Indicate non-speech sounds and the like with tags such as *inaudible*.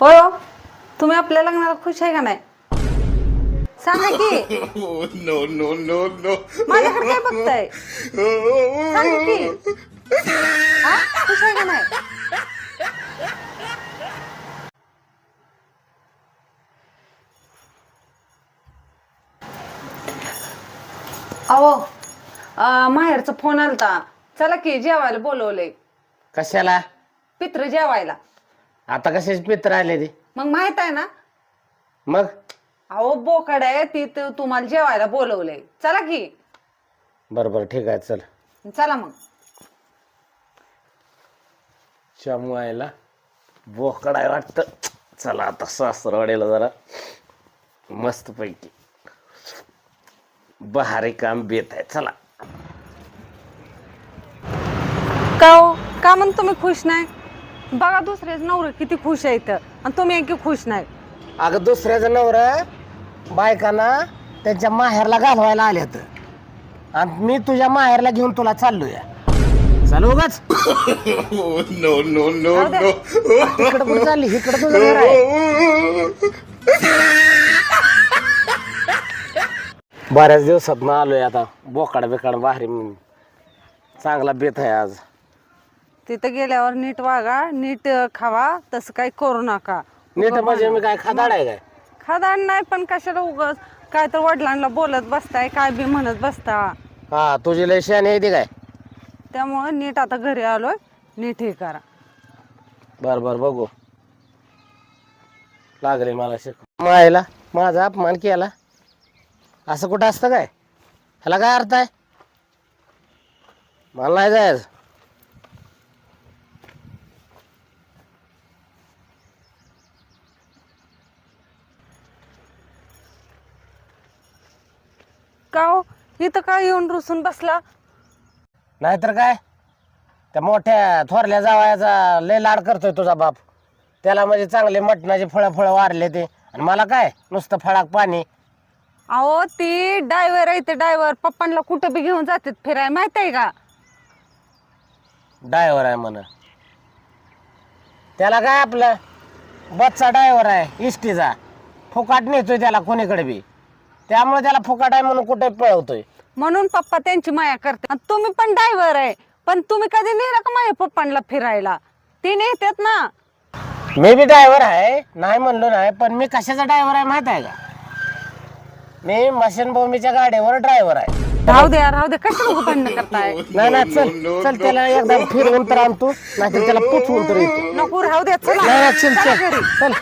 होय हो. तुम्ही आपल्या लग्नाला खुश आहे का नाही? सांगा की. *laughs* No, no, no, no. माझ्याकडे काय बघताय? सांगा की. हा? खुश आहे का नाही? अहो अं, माहेरचा फोन आलता. चला की जेवायला बोलवलंय. कशाला? पित्र जेवायला. आता कशाचे पित्र आले ते? मग माहीत आहे ना? मग? अहो बोकड आहे ती त- तुम्हाला जेवायला बोलवलंय. चला की. बरं बरं ठीक आहे चल. चला मग. शमवायला बोकड आहे वाटतं. चला आता सासरवाडीला जरा. मस्त पैकी बहारे काम बेत आहे. चला. का हो? का म्हणून तुम्ही खुश नाही? बघा दुसरेच नवरे किती खुश आहेत आणि तुम्ही आणखी खुश नाही. अगं दुसऱ्याचं नवरा बायकांना त्यांच्या माहेरला घालवायला आल्यात आणि मी तुझ्या माहेरला घेऊन तुला चाललोय. चालू उगाच? *coughs* No, no, no, no. तिकडं कुठं चालली? इकडं तुझं घर आहे. बऱ्याच दिवसात ना आलोय आता. बोकाड बिकाड बाहेर चांगला बेत आहे आज. तिथं गेल्यावर नीट वागा नीट अं, खावा तसं काही करू नका. नीट म्हणजे मी काय खादाड आहे काय? खादाड नाही पण कशाला उगस काय तर वडिलांना बोलत बसताय काय बी म्हणत बसता. हा तुझी लय शहाणी आहे ती काय? त्यामुळं नीट आता घरी आलोय नीट हे करा. बर बर बघू. लागले मला शिक मायला माझा अपमान केला. असं कुठं असतं काय? ह्याला काय अर्थ आहे? मला नाही जायचं. का हो? इथं काय येऊन रुसून बसला? नाहीतर काय? त्या मोठ्या थोरल्या जावयाचा लय लाड करतोय तुझा बाप. त्याला म्हणजे चांगले मटणाचे फळं फळं वारले ते. आणि मला काय? नुसतं फळाक पाणी. अहो ती डायव्हर आहे ते डायव्हर पप्पांना कुठं बी घेऊन जातात फिराय माहीत आहे का? डायव्हर आहे म्हण. त्याला काय आपलं? बसचा डायव्हर आहे इष्टीचा. फुकाट नेतोय त्याला कोणीकडे बी. त्यामुळे त्याला फुकाट आहे म्हणून कुठे पळवतोय? म्हणून पप्पा त्यांची माया करते आणि तुम्ही पण ड्रायव्हर आहे. पण तुम्ही कधी नेला का माझ्या पप्पांना फिरायला? ते नेतात ना. मी बी ड्रायव्हर आहे. नाही म्हणलो नाही पण मी कशाचा ड्रायव्हर आहे माहीत आहे का? मी मशीनभूमीच्या गाडीवर ड्रायव्हर आहे. राहू द्या राहू द्या. कशाला भांडण करताय? *laughs* नाही नाही चल चल त्याला एकदा फिरवून तर आणतो नाहीतर त्याला पुचवून तर येतो. नको राहू द्या चला. नाही नाही, चल चला. चल घरी. चल.